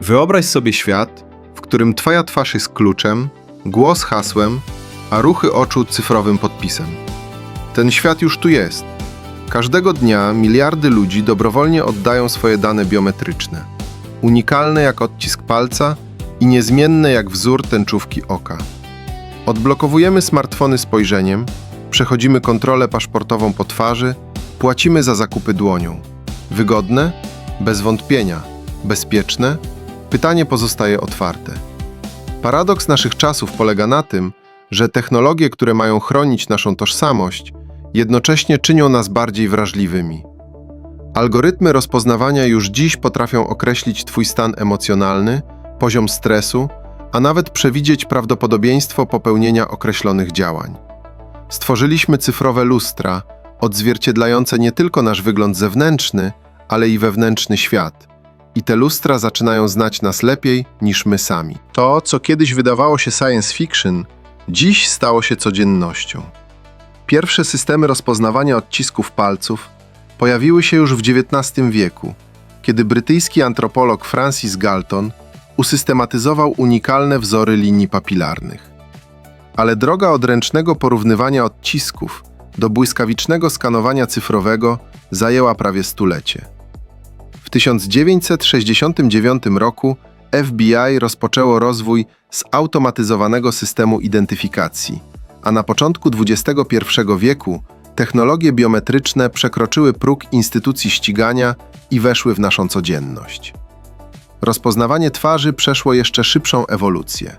Wyobraź sobie świat, w którym Twoja twarz jest kluczem, głos hasłem, a ruchy oczu cyfrowym podpisem. Ten świat już tu jest. Każdego dnia miliardy ludzi dobrowolnie oddają swoje dane biometryczne. Unikalne jak odcisk palca i niezmienne jak wzór tęczówki oka. Odblokowujemy smartfony spojrzeniem, przechodzimy kontrolę paszportową po twarzy, płacimy za zakupy dłonią. Wygodne? Bez wątpienia. Bezpieczne? Pytanie pozostaje otwarte. Paradoks naszych czasów polega na tym, że technologie, które mają chronić naszą tożsamość, jednocześnie czynią nas bardziej wrażliwymi. Algorytmy rozpoznawania już dziś potrafią określić Twój stan emocjonalny, poziom stresu, a nawet przewidzieć prawdopodobieństwo popełnienia określonych działań. Stworzyliśmy cyfrowe lustra, odzwierciedlające nie tylko nasz wygląd zewnętrzny, ale i wewnętrzny świat. I te lustra zaczynają znać nas lepiej niż my sami. To, co kiedyś wydawało się science fiction, dziś stało się codziennością. Pierwsze systemy rozpoznawania odcisków palców pojawiły się już w XIX wieku, kiedy brytyjski antropolog Francis Galton usystematyzował unikalne wzory linii papilarnych. Ale droga od ręcznego porównywania odcisków do błyskawicznego skanowania cyfrowego zajęła prawie stulecie. W 1969 roku FBI rozpoczęło rozwój zautomatyzowanego systemu identyfikacji, a na początku XXI wieku technologie biometryczne przekroczyły próg instytucji ścigania i weszły w naszą codzienność. Rozpoznawanie twarzy przeszło jeszcze szybszą ewolucję.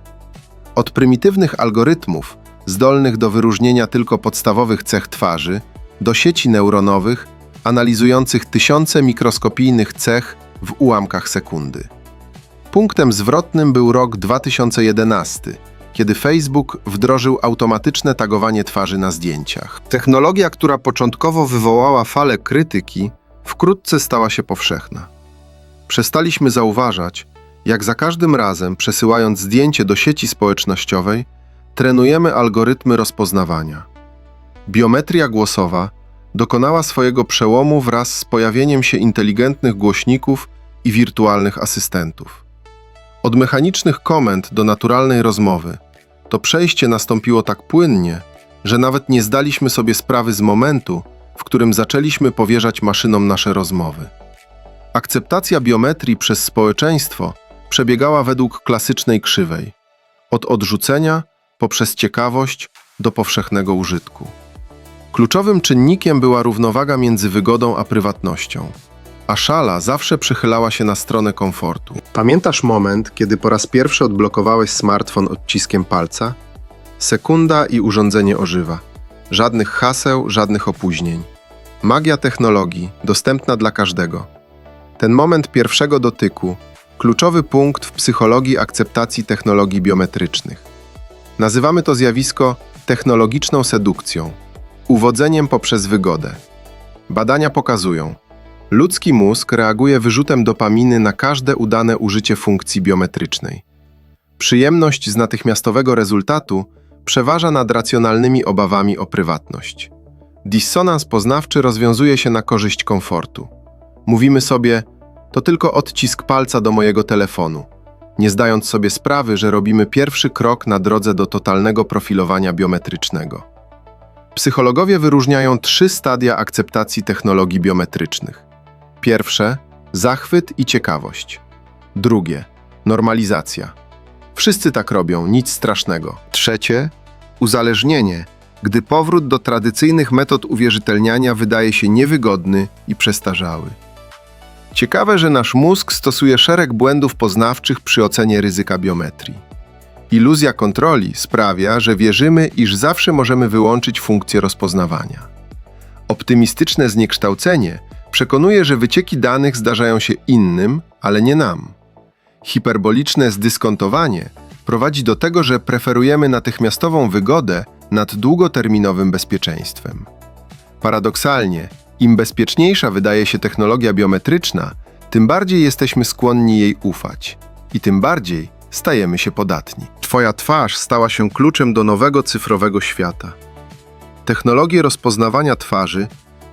Od prymitywnych algorytmów, zdolnych do wyróżnienia tylko podstawowych cech twarzy, do sieci neuronowych, analizujących tysiące mikroskopijnych cech w ułamkach sekundy. Punktem zwrotnym był rok 2011, kiedy Facebook wdrożył automatyczne tagowanie twarzy na zdjęciach. Technologia, która początkowo wywołała falę krytyki, wkrótce stała się powszechna. Przestaliśmy zauważać, jak za każdym razem przesyłając zdjęcie do sieci społecznościowej, trenujemy algorytmy rozpoznawania. Biometria głosowa dokonała swojego przełomu wraz z pojawieniem się inteligentnych głośników i wirtualnych asystentów. Od mechanicznych komend do naturalnej rozmowy to przejście nastąpiło tak płynnie, że nawet nie zdaliśmy sobie sprawy z momentu, w którym zaczęliśmy powierzać maszynom nasze rozmowy. Akceptacja biometrii przez społeczeństwo przebiegała według klasycznej krzywej od odrzucenia poprzez ciekawość do powszechnego użytku. Kluczowym czynnikiem była równowaga między wygodą a prywatnością, a szala zawsze przychylała się na stronę komfortu. Pamiętasz moment, kiedy po raz pierwszy odblokowałeś smartfon odciskiem palca? Sekunda i urządzenie ożywa. Żadnych haseł, żadnych opóźnień. Magia technologii, dostępna dla każdego. Ten moment pierwszego dotyku, kluczowy punkt w psychologii akceptacji technologii biometrycznych. Nazywamy to zjawisko technologiczną sedukcją, uwodzeniem poprzez wygodę. Badania pokazują, ludzki mózg reaguje wyrzutem dopaminy na każde udane użycie funkcji biometrycznej. Przyjemność z natychmiastowego rezultatu przeważa nad racjonalnymi obawami o prywatność. Dissonans poznawczy rozwiązuje się na korzyść komfortu. Mówimy sobie, to tylko odcisk palca do mojego telefonu, nie zdając sobie sprawy, że robimy pierwszy krok na drodze do totalnego profilowania biometrycznego. Psychologowie wyróżniają trzy stadia akceptacji technologii biometrycznych. Pierwsze zachwyt i ciekawość. Drugie normalizacja. Wszyscy tak robią, nic strasznego. Trzecie uzależnienie, gdy powrót do tradycyjnych metod uwierzytelniania wydaje się niewygodny i przestarzały. Ciekawe, że nasz mózg stosuje szereg błędów poznawczych przy ocenie ryzyka biometrii. Iluzja kontroli sprawia, że wierzymy, iż zawsze możemy wyłączyć funkcję rozpoznawania. Optymistyczne zniekształcenie przekonuje, że wycieki danych zdarzają się innym, ale nie nam. Hiperboliczne zdyskontowanie prowadzi do tego, że preferujemy natychmiastową wygodę nad długoterminowym bezpieczeństwem. Paradoksalnie, im bezpieczniejsza wydaje się technologia biometryczna, tym bardziej jesteśmy skłonni jej ufać i tym bardziej stajemy się podatni. Twoja twarz stała się kluczem do nowego cyfrowego świata. Technologie rozpoznawania twarzy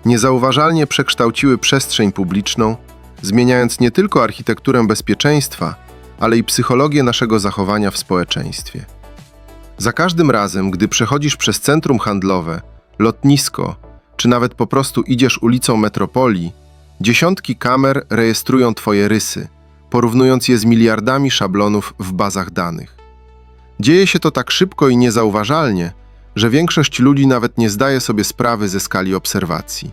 niezauważalnie przekształciły przestrzeń publiczną, zmieniając nie tylko architekturę bezpieczeństwa, ale i psychologię naszego zachowania w społeczeństwie. Za każdym razem, gdy przechodzisz przez centrum handlowe, lotnisko, czy nawet po prostu idziesz ulicą metropolii, dziesiątki kamer rejestrują Twoje rysy, porównując je z miliardami szablonów w bazach danych. Dzieje się to tak szybko i niezauważalnie, że większość ludzi nawet nie zdaje sobie sprawy ze skali obserwacji.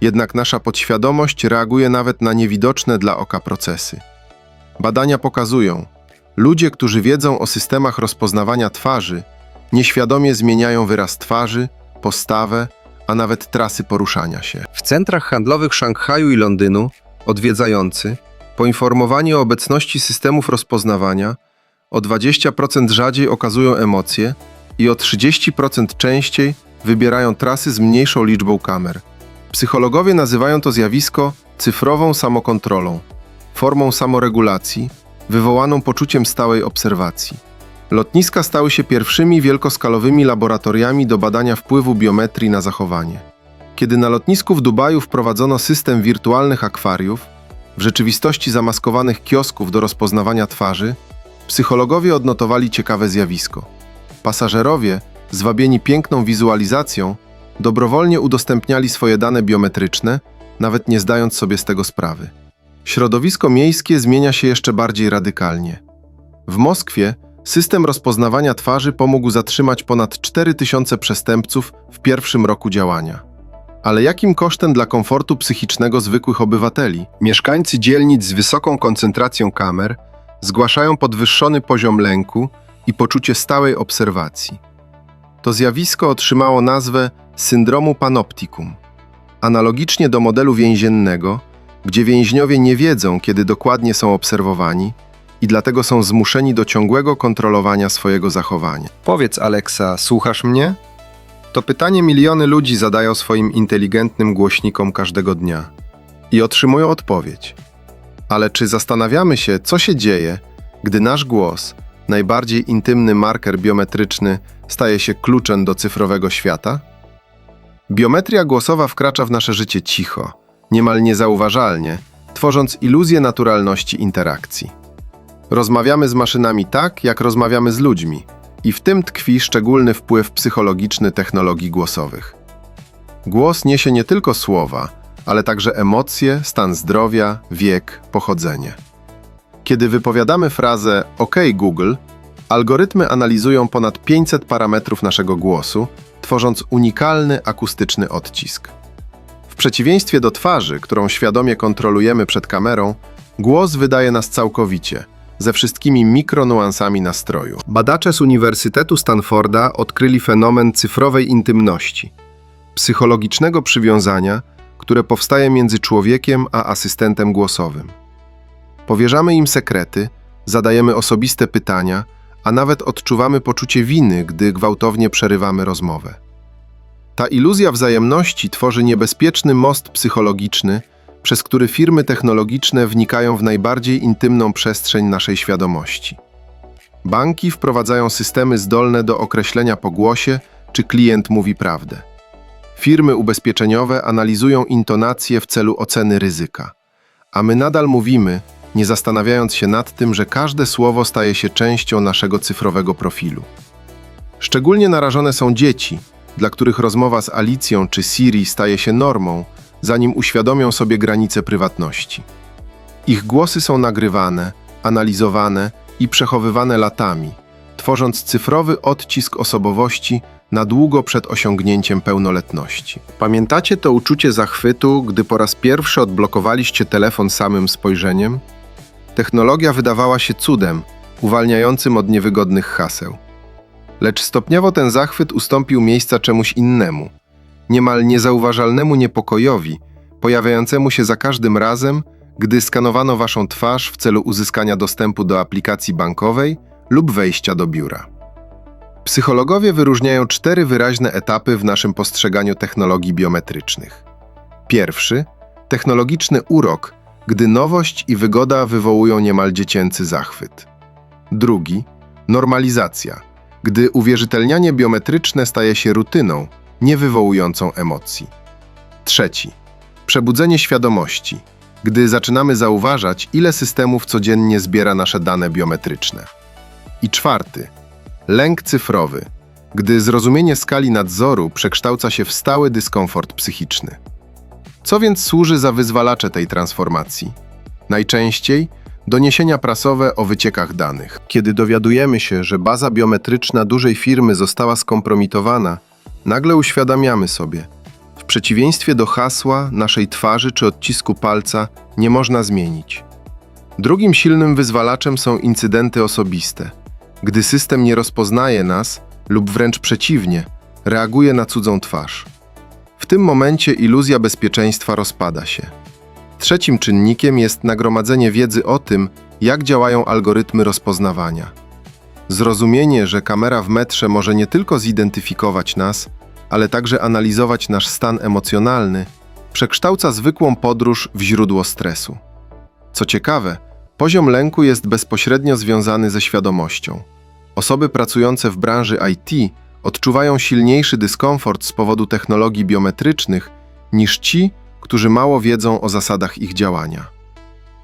Jednak nasza podświadomość reaguje nawet na niewidoczne dla oka procesy. Badania pokazują, ludzie, którzy wiedzą o systemach rozpoznawania twarzy, nieświadomie zmieniają wyraz twarzy, postawę, a nawet trasy poruszania się. W centrach handlowych Szanghaju i Londynu odwiedzający, poinformowani o obecności systemów rozpoznawania, o 20% rzadziej okazują emocje i o 30% częściej wybierają trasy z mniejszą liczbą kamer. Psychologowie nazywają to zjawisko cyfrową samokontrolą, formą samoregulacji, wywołaną poczuciem stałej obserwacji. Lotniska stały się pierwszymi wielkoskalowymi laboratoriami do badania wpływu biometrii na zachowanie. Kiedy na lotnisku w Dubaju wprowadzono system wirtualnych akwariów, w rzeczywistości zamaskowanych kiosków do rozpoznawania twarzy, psychologowie odnotowali ciekawe zjawisko. Pasażerowie, zwabieni piękną wizualizacją, dobrowolnie udostępniali swoje dane biometryczne, nawet nie zdając sobie z tego sprawy. Środowisko miejskie zmienia się jeszcze bardziej radykalnie. W Moskwie system rozpoznawania twarzy pomógł zatrzymać ponad 4000 przestępców w pierwszym roku działania. Ale jakim kosztem dla komfortu psychicznego zwykłych obywateli? Mieszkańcy dzielnic z wysoką koncentracją kamer zgłaszają podwyższony poziom lęku i poczucie stałej obserwacji. To zjawisko otrzymało nazwę syndromu panoptikum. Analogicznie do modelu więziennego, gdzie więźniowie nie wiedzą, kiedy dokładnie są obserwowani i dlatego są zmuszeni do ciągłego kontrolowania swojego zachowania. Powiedz, Alexa, słuchasz mnie? To pytanie miliony ludzi zadają swoim inteligentnym głośnikom każdego dnia i otrzymują odpowiedź. Ale czy zastanawiamy się, co się dzieje, gdy nasz głos, najbardziej intymny marker biometryczny, staje się kluczem do cyfrowego świata? Biometria głosowa wkracza w nasze życie cicho, niemal niezauważalnie, tworząc iluzję naturalności interakcji. Rozmawiamy z maszynami tak, jak rozmawiamy z ludźmi, i w tym tkwi szczególny wpływ psychologiczny technologii głosowych. Głos niesie nie tylko słowa, ale także emocje, stan zdrowia, wiek, pochodzenie. Kiedy wypowiadamy frazę OK Google, algorytmy analizują ponad 500 parametrów naszego głosu, tworząc unikalny akustyczny odcisk. W przeciwieństwie do twarzy, którą świadomie kontrolujemy przed kamerą, głos wydaje nas całkowicie, ze wszystkimi mikronuansami nastroju. Badacze z Uniwersytetu Stanforda odkryli fenomen cyfrowej intymności, psychologicznego przywiązania, które powstaje między człowiekiem a asystentem głosowym. Powierzamy im sekrety, zadajemy osobiste pytania, a nawet odczuwamy poczucie winy, gdy gwałtownie przerywamy rozmowę. Ta iluzja wzajemności tworzy niebezpieczny most psychologiczny, przez który firmy technologiczne wnikają w najbardziej intymną przestrzeń naszej świadomości. Banki wprowadzają systemy zdolne do określenia po głosie, czy klient mówi prawdę. Firmy ubezpieczeniowe analizują intonacje w celu oceny ryzyka, a my nadal mówimy, nie zastanawiając się nad tym, że każde słowo staje się częścią naszego cyfrowego profilu. Szczególnie narażone są dzieci, dla których rozmowa z Alicją czy Siri staje się normą, zanim uświadomią sobie granice prywatności. Ich głosy są nagrywane, analizowane i przechowywane latami, tworząc cyfrowy odcisk osobowości na długo przed osiągnięciem pełnoletności. Pamiętacie to uczucie zachwytu, gdy po raz pierwszy odblokowaliście telefon samym spojrzeniem? Technologia wydawała się cudem, uwalniającym od niewygodnych haseł. Lecz stopniowo ten zachwyt ustąpił miejsca czemuś innemu, niemal niezauważalnemu niepokojowi, pojawiającemu się za każdym razem, gdy skanowano waszą twarz w celu uzyskania dostępu do aplikacji bankowej lub wejścia do biura. Psychologowie wyróżniają cztery wyraźne etapy w naszym postrzeganiu technologii biometrycznych. Pierwszy technologiczny urok, gdy nowość i wygoda wywołują niemal dziecięcy zachwyt. Drugi normalizacja, gdy uwierzytelnianie biometryczne staje się rutyną, nie wywołującą emocji. Trzeci przebudzenie świadomości, gdy zaczynamy zauważać, ile systemów codziennie zbiera nasze dane biometryczne. I czwarty, lęk cyfrowy, gdy zrozumienie skali nadzoru przekształca się w stały dyskomfort psychiczny. Co więc służy za wyzwalacze tej transformacji? Najczęściej doniesienia prasowe o wyciekach danych. Kiedy dowiadujemy się, że baza biometryczna dużej firmy została skompromitowana, nagle uświadamiamy sobie, w przeciwieństwie do hasła, naszej twarzy czy odcisku palca nie można zmienić. Drugim silnym wyzwalaczem są incydenty osobiste. Gdy system nie rozpoznaje nas, lub wręcz przeciwnie, reaguje na cudzą twarz. W tym momencie iluzja bezpieczeństwa rozpada się. Trzecim czynnikiem jest nagromadzenie wiedzy o tym, jak działają algorytmy rozpoznawania. Zrozumienie, że kamera w metrze może nie tylko zidentyfikować nas, ale także analizować nasz stan emocjonalny, przekształca zwykłą podróż w źródło stresu. Co ciekawe, poziom lęku jest bezpośrednio związany ze świadomością. Osoby pracujące w branży IT odczuwają silniejszy dyskomfort z powodu technologii biometrycznych niż ci, którzy mało wiedzą o zasadach ich działania.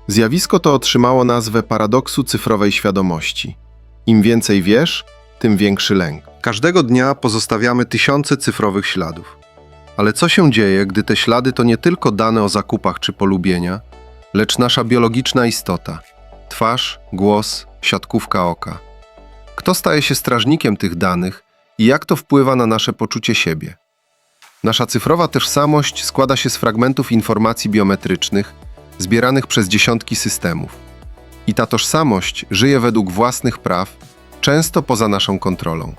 Zjawisko to otrzymało nazwę paradoksu cyfrowej świadomości. Im więcej wiesz, tym większy lęk. Każdego dnia pozostawiamy tysiące cyfrowych śladów. Ale co się dzieje, gdy te ślady to nie tylko dane o zakupach czy polubienia, lecz nasza biologiczna istota twarz, głos, siatkówka oka? Kto staje się strażnikiem tych danych i jak to wpływa na nasze poczucie siebie? Nasza cyfrowa tożsamość składa się z fragmentów informacji biometrycznych zbieranych przez dziesiątki systemów. I ta tożsamość żyje według własnych praw, często poza naszą kontrolą.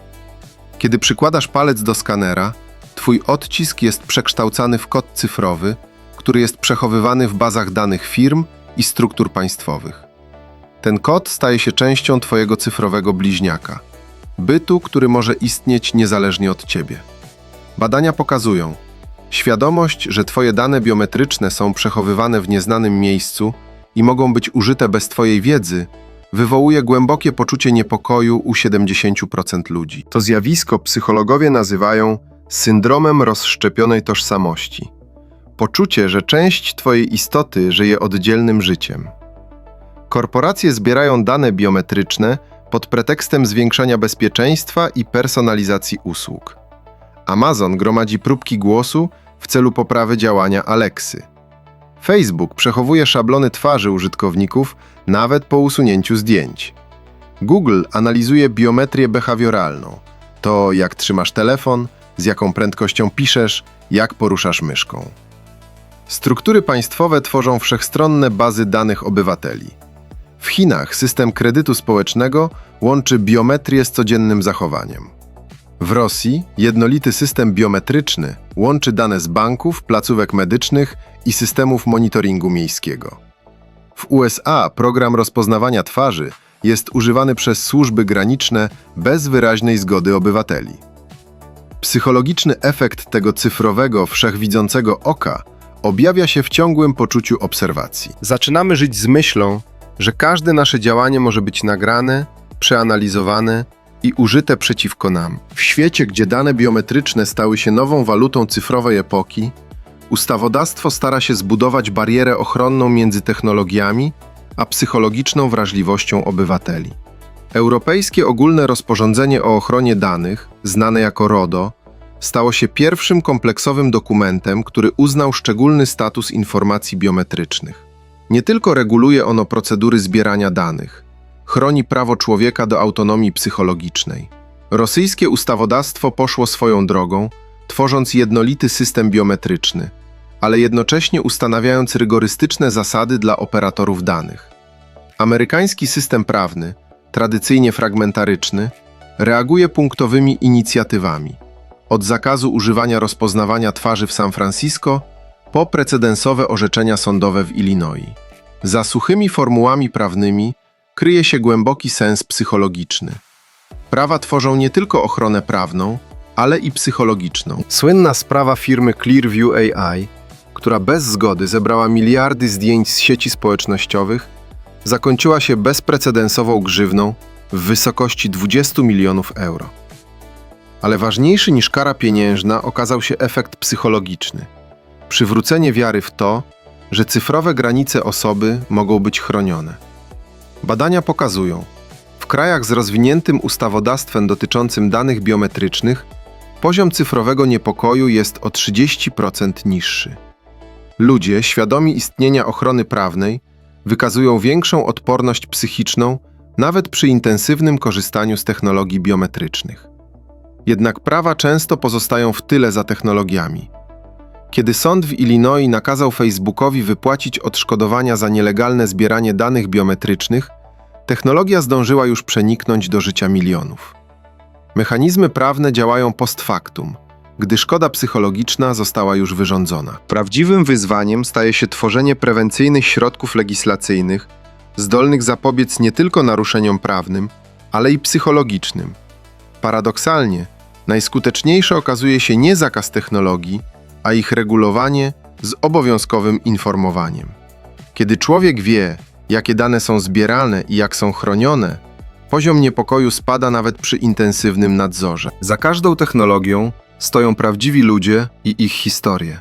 Kiedy przykładasz palec do skanera, Twój odcisk jest przekształcany w kod cyfrowy, który jest przechowywany w bazach danych firm i struktur państwowych. Ten kod staje się częścią Twojego cyfrowego bliźniaka, bytu, który może istnieć niezależnie od Ciebie. Badania pokazują, świadomość, że Twoje dane biometryczne są przechowywane w nieznanym miejscu i mogą być użyte bez Twojej wiedzy, wywołuje głębokie poczucie niepokoju u 70% ludzi. To zjawisko psychologowie nazywają syndromem rozszczepionej tożsamości. Poczucie, że część Twojej istoty żyje oddzielnym życiem. Korporacje zbierają dane biometryczne pod pretekstem zwiększania bezpieczeństwa i personalizacji usług. Amazon gromadzi próbki głosu w celu poprawy działania Alexy. Facebook przechowuje szablony twarzy użytkowników nawet po usunięciu zdjęć. Google analizuje biometrię behawioralną. To jak trzymasz telefon, z jaką prędkością piszesz, jak poruszasz myszką. Struktury państwowe tworzą wszechstronne bazy danych obywateli. W Chinach system kredytu społecznego łączy biometrię z codziennym zachowaniem. W Rosji jednolity system biometryczny łączy dane z banków, placówek medycznych i systemów monitoringu miejskiego. W USA program rozpoznawania twarzy jest używany przez służby graniczne bez wyraźnej zgody obywateli. Psychologiczny efekt tego cyfrowego, wszechwidzącego oka objawia się w ciągłym poczuciu obserwacji. Zaczynamy żyć z myślą, że każde nasze działanie może być nagrane, przeanalizowane i użyte przeciwko nam. W świecie, gdzie dane biometryczne stały się nową walutą cyfrowej epoki, ustawodawstwo stara się zbudować barierę ochronną między technologiami a psychologiczną wrażliwością obywateli. Europejskie ogólne rozporządzenie o ochronie danych, znane jako RODO, stało się pierwszym kompleksowym dokumentem, który uznał szczególny status informacji biometrycznych. Nie tylko reguluje ono procedury zbierania danych, chroni prawo człowieka do autonomii psychologicznej. Rosyjskie ustawodawstwo poszło swoją drogą, tworząc jednolity system biometryczny, ale jednocześnie ustanawiając rygorystyczne zasady dla operatorów danych. Amerykański system prawny, tradycyjnie fragmentaryczny, reaguje punktowymi inicjatywami. Od zakazu używania rozpoznawania twarzy w San Francisco po precedensowe orzeczenia sądowe w Illinois. Za suchymi formułami prawnymi kryje się głęboki sens psychologiczny. Prawa tworzą nie tylko ochronę prawną, ale i psychologiczną. Słynna sprawa firmy Clearview AI, która bez zgody zebrała miliardy zdjęć z sieci społecznościowych, zakończyła się bezprecedensową grzywną w wysokości 20 milionów euro. Ale ważniejszy niż kara pieniężna okazał się efekt psychologiczny. Przywrócenie wiary w to, że cyfrowe granice osoby mogą być chronione. Badania pokazują, w krajach z rozwiniętym ustawodawstwem dotyczącym danych biometrycznych poziom cyfrowego niepokoju jest o 30% niższy. Ludzie, świadomi istnienia ochrony prawnej, wykazują większą odporność psychiczną nawet przy intensywnym korzystaniu z technologii biometrycznych. Jednak prawa często pozostają w tyle za technologiami. Kiedy sąd w Illinois nakazał Facebookowi wypłacić odszkodowania za nielegalne zbieranie danych biometrycznych, technologia zdążyła już przeniknąć do życia milionów. Mechanizmy prawne działają post factum, gdy szkoda psychologiczna została już wyrządzona. Prawdziwym wyzwaniem staje się tworzenie prewencyjnych środków legislacyjnych, zdolnych zapobiec nie tylko naruszeniom prawnym, ale i psychologicznym. Paradoksalnie, najskuteczniejsze okazuje się nie zakaz technologii, a ich regulowanie z obowiązkowym informowaniem. Kiedy człowiek wie, jakie dane są zbierane i jak są chronione, poziom niepokoju spada nawet przy intensywnym nadzorze. Za każdą technologią stoją prawdziwi ludzie i ich historie.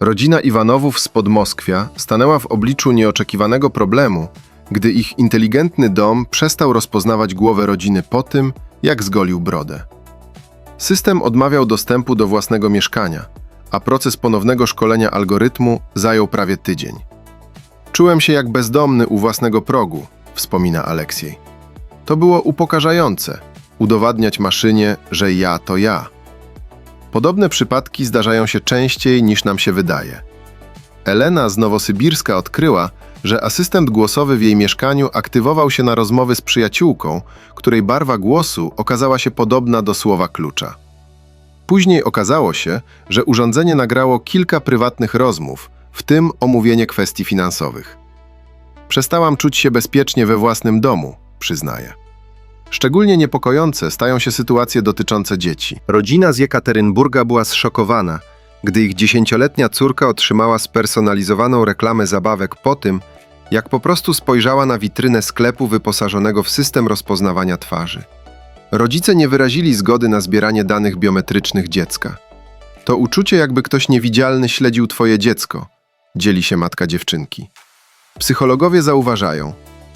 Rodzina Iwanowów z Podmoskwia stanęła w obliczu nieoczekiwanego problemu, gdy ich inteligentny dom przestał rozpoznawać głowę rodziny po tym, jak zgolił brodę. System odmawiał dostępu do własnego mieszkania, a proces ponownego szkolenia algorytmu zajął prawie tydzień. Czułem się jak bezdomny u własnego progu, wspomina Aleksiej. To było upokarzające udowadniać maszynie, że ja to ja. Podobne przypadki zdarzają się częściej niż nam się wydaje. Elena z Nowosybirska odkryła, że asystent głosowy w jej mieszkaniu aktywował się na rozmowy z przyjaciółką, której barwa głosu okazała się podobna do słowa klucza. Później okazało się, że urządzenie nagrało kilka prywatnych rozmów, w tym omówienie kwestii finansowych. Przestałam czuć się bezpiecznie we własnym domu, przyznaje. Szczególnie niepokojące stają się sytuacje dotyczące dzieci. Rodzina z Jekaterynburga była zszokowana, gdy ich dziesięcioletnia córka otrzymała spersonalizowaną reklamę zabawek po tym, jak po prostu spojrzała na witrynę sklepu wyposażonego w system rozpoznawania twarzy. Rodzice nie wyrazili zgody na zbieranie danych biometrycznych dziecka. To uczucie, jakby ktoś niewidzialny śledził twoje dziecko, dzieli się matka dziewczynki. Psychologowie zauważają,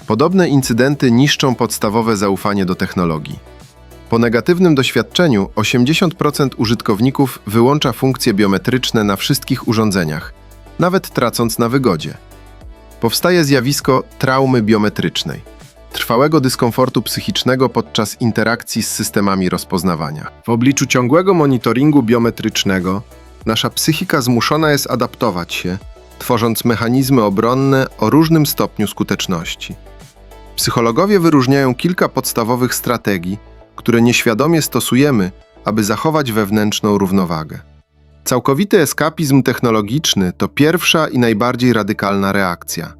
podobne incydenty niszczą podstawowe zaufanie do technologii. Po negatywnym doświadczeniu 80% użytkowników wyłącza funkcje biometryczne na wszystkich urządzeniach, nawet tracąc na wygodzie. Powstaje zjawisko traumy biometrycznej, trwałego dyskomfortu psychicznego podczas interakcji z systemami rozpoznawania. W obliczu ciągłego monitoringu biometrycznego nasza psychika zmuszona jest adaptować się, tworząc mechanizmy obronne o różnym stopniu skuteczności. Psychologowie wyróżniają kilka podstawowych strategii, które nieświadomie stosujemy, aby zachować wewnętrzną równowagę. Całkowity eskapizm technologiczny to pierwsza i najbardziej radykalna reakcja.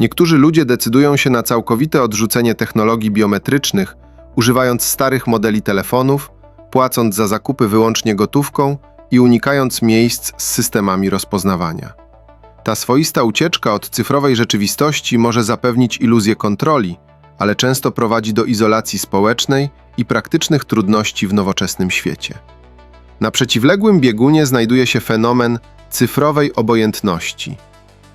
Niektórzy ludzie decydują się na całkowite odrzucenie technologii biometrycznych, używając starych modeli telefonów, płacąc za zakupy wyłącznie gotówką i unikając miejsc z systemami rozpoznawania. Ta swoista ucieczka od cyfrowej rzeczywistości może zapewnić iluzję kontroli, ale często prowadzi do izolacji społecznej i praktycznych trudności w nowoczesnym świecie. Na przeciwległym biegunie znajduje się fenomen cyfrowej obojętności.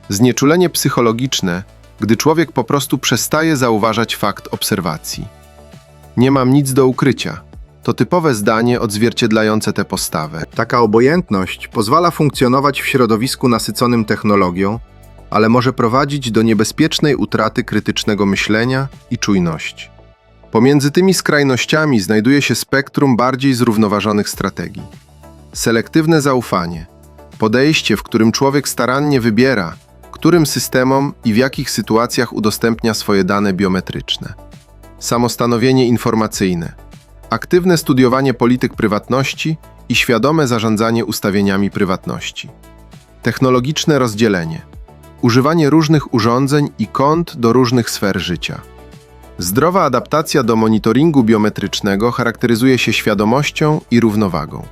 Znieczulenie psychologiczne, gdy człowiek po prostu przestaje zauważać fakt obserwacji. Nie mam nic do ukrycia. To typowe zdanie odzwierciedlające tę postawę. Taka obojętność pozwala funkcjonować w środowisku nasyconym technologią, ale może prowadzić do niebezpiecznej utraty krytycznego myślenia i czujności. Pomiędzy tymi skrajnościami znajduje się spektrum bardziej zrównoważonych strategii. Selektywne zaufanie podejście, w którym człowiek starannie wybiera, którym systemom i w jakich sytuacjach udostępnia swoje dane biometryczne. Samostanowienie informacyjne aktywne studiowanie polityk prywatności i świadome zarządzanie ustawieniami prywatności. Technologiczne rozdzielenie używanie różnych urządzeń i kont do różnych sfer życia. Zdrowa adaptacja do monitoringu biometrycznego charakteryzuje się świadomością i równowagą.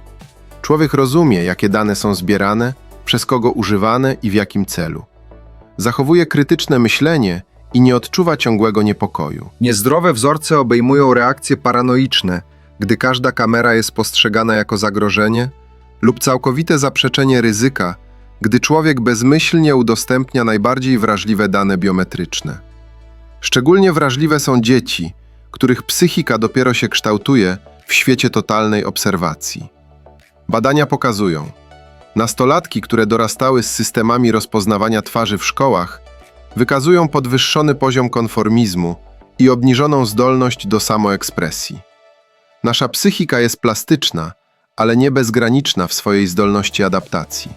Człowiek rozumie, jakie dane są zbierane, przez kogo używane i w jakim celu. Zachowuje krytyczne myślenie i nie odczuwa ciągłego niepokoju. Niezdrowe wzorce obejmują reakcje paranoiczne, gdy każda kamera jest postrzegana jako zagrożenie, lub całkowite zaprzeczenie ryzyka, gdy człowiek bezmyślnie udostępnia najbardziej wrażliwe dane biometryczne. Szczególnie wrażliwe są dzieci, których psychika dopiero się kształtuje w świecie totalnej obserwacji. Badania pokazują, nastolatki, które dorastały z systemami rozpoznawania twarzy w szkołach, wykazują podwyższony poziom konformizmu i obniżoną zdolność do samoekspresji. Nasza psychika jest plastyczna, ale nie bezgraniczna w swojej zdolności adaptacji.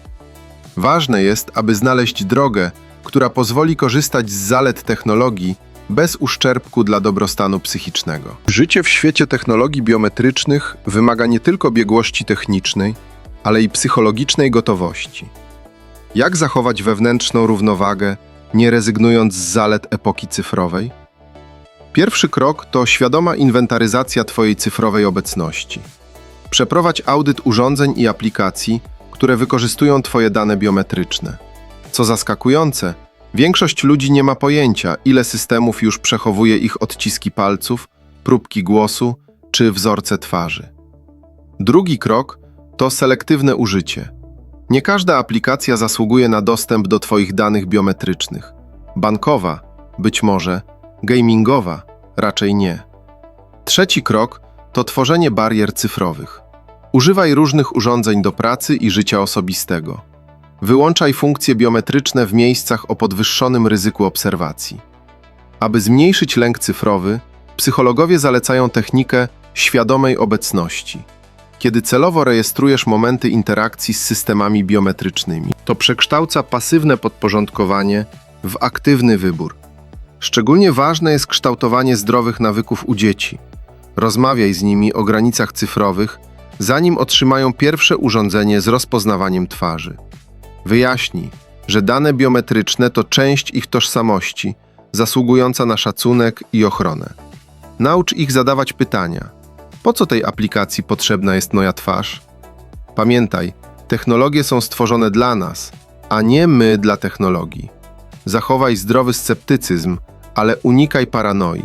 Ważne jest, aby znaleźć drogę, która pozwoli korzystać z zalet technologii bez uszczerbku dla dobrostanu psychicznego. Życie w świecie technologii biometrycznych wymaga nie tylko biegłości technicznej, ale i psychologicznej gotowości. Jak zachować wewnętrzną równowagę, nie rezygnując z zalet epoki cyfrowej? Pierwszy krok to świadoma inwentaryzacja Twojej cyfrowej obecności. Przeprowadź audyt urządzeń i aplikacji, które wykorzystują Twoje dane biometryczne. Co zaskakujące, większość ludzi nie ma pojęcia, ile systemów już przechowuje ich odciski palców, próbki głosu czy wzorce twarzy. Drugi krok to selektywne użycie. Nie każda aplikacja zasługuje na dostęp do Twoich danych biometrycznych. Bankowa, być może, gamingowa, raczej nie. Trzeci krok to tworzenie barier cyfrowych. Używaj różnych urządzeń do pracy i życia osobistego. Wyłączaj funkcje biometryczne w miejscach o podwyższonym ryzyku obserwacji. Aby zmniejszyć lęk cyfrowy, psychologowie zalecają technikę świadomej obecności. Kiedy celowo rejestrujesz momenty interakcji z systemami biometrycznymi, to przekształca pasywne podporządkowanie w aktywny wybór. Szczególnie ważne jest kształtowanie zdrowych nawyków u dzieci. Rozmawiaj z nimi o granicach cyfrowych, zanim otrzymają pierwsze urządzenie z rozpoznawaniem twarzy. Wyjaśnij, że dane biometryczne to część ich tożsamości, zasługująca na szacunek i ochronę. Naucz ich zadawać pytania. Po co tej aplikacji potrzebna jest moja twarz? Pamiętaj, technologie są stworzone dla nas, a nie my dla technologii. Zachowaj zdrowy sceptycyzm, ale unikaj paranoi.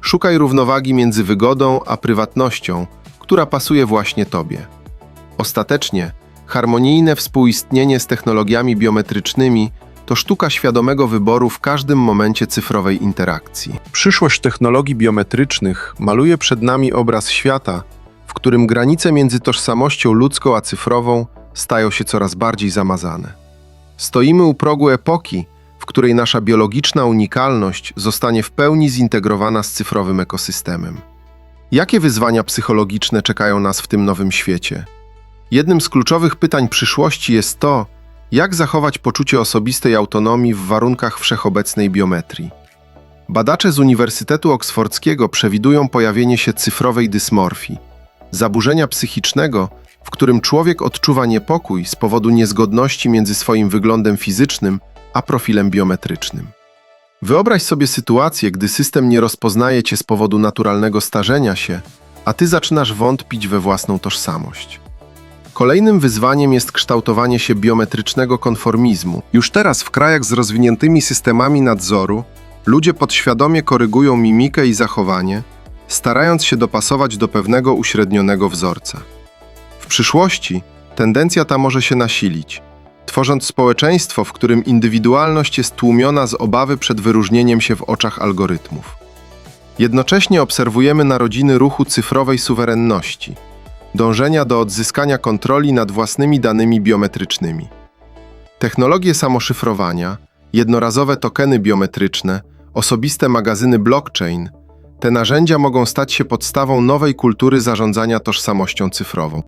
Szukaj równowagi między wygodą a prywatnością, która pasuje właśnie Tobie. Ostatecznie, harmonijne współistnienie z technologiami biometrycznymi to sztuka świadomego wyboru w każdym momencie cyfrowej interakcji. Przyszłość technologii biometrycznych maluje przed nami obraz świata, w którym granice między tożsamością ludzką a cyfrową stają się coraz bardziej zamazane. Stoimy u progu epoki, w której nasza biologiczna unikalność zostanie w pełni zintegrowana z cyfrowym ekosystemem. Jakie wyzwania psychologiczne czekają nas w tym nowym świecie? Jednym z kluczowych pytań przyszłości jest to, jak zachować poczucie osobistej autonomii w warunkach wszechobecnej biometrii. Badacze z Uniwersytetu Oksfordzkiego przewidują pojawienie się cyfrowej dysmorfii, zaburzenia psychicznego, w którym człowiek odczuwa niepokój z powodu niezgodności między swoim wyglądem fizycznym a profilem biometrycznym. Wyobraź sobie sytuację, gdy system nie rozpoznaje cię z powodu naturalnego starzenia się, a ty zaczynasz wątpić we własną tożsamość. Kolejnym wyzwaniem jest kształtowanie się biometrycznego konformizmu. Już teraz w krajach z rozwiniętymi systemami nadzoru ludzie podświadomie korygują mimikę i zachowanie, starając się dopasować do pewnego uśrednionego wzorca. W przyszłości tendencja ta może się nasilić, tworząc społeczeństwo, w którym indywidualność jest tłumiona z obawy przed wyróżnieniem się w oczach algorytmów. Jednocześnie obserwujemy narodziny ruchu cyfrowej suwerenności, dążenia do odzyskania kontroli nad własnymi danymi biometrycznymi. Technologie samoszyfrowania, jednorazowe tokeny biometryczne, osobiste magazyny blockchain te narzędzia mogą stać się podstawą nowej kultury zarządzania tożsamością cyfrową.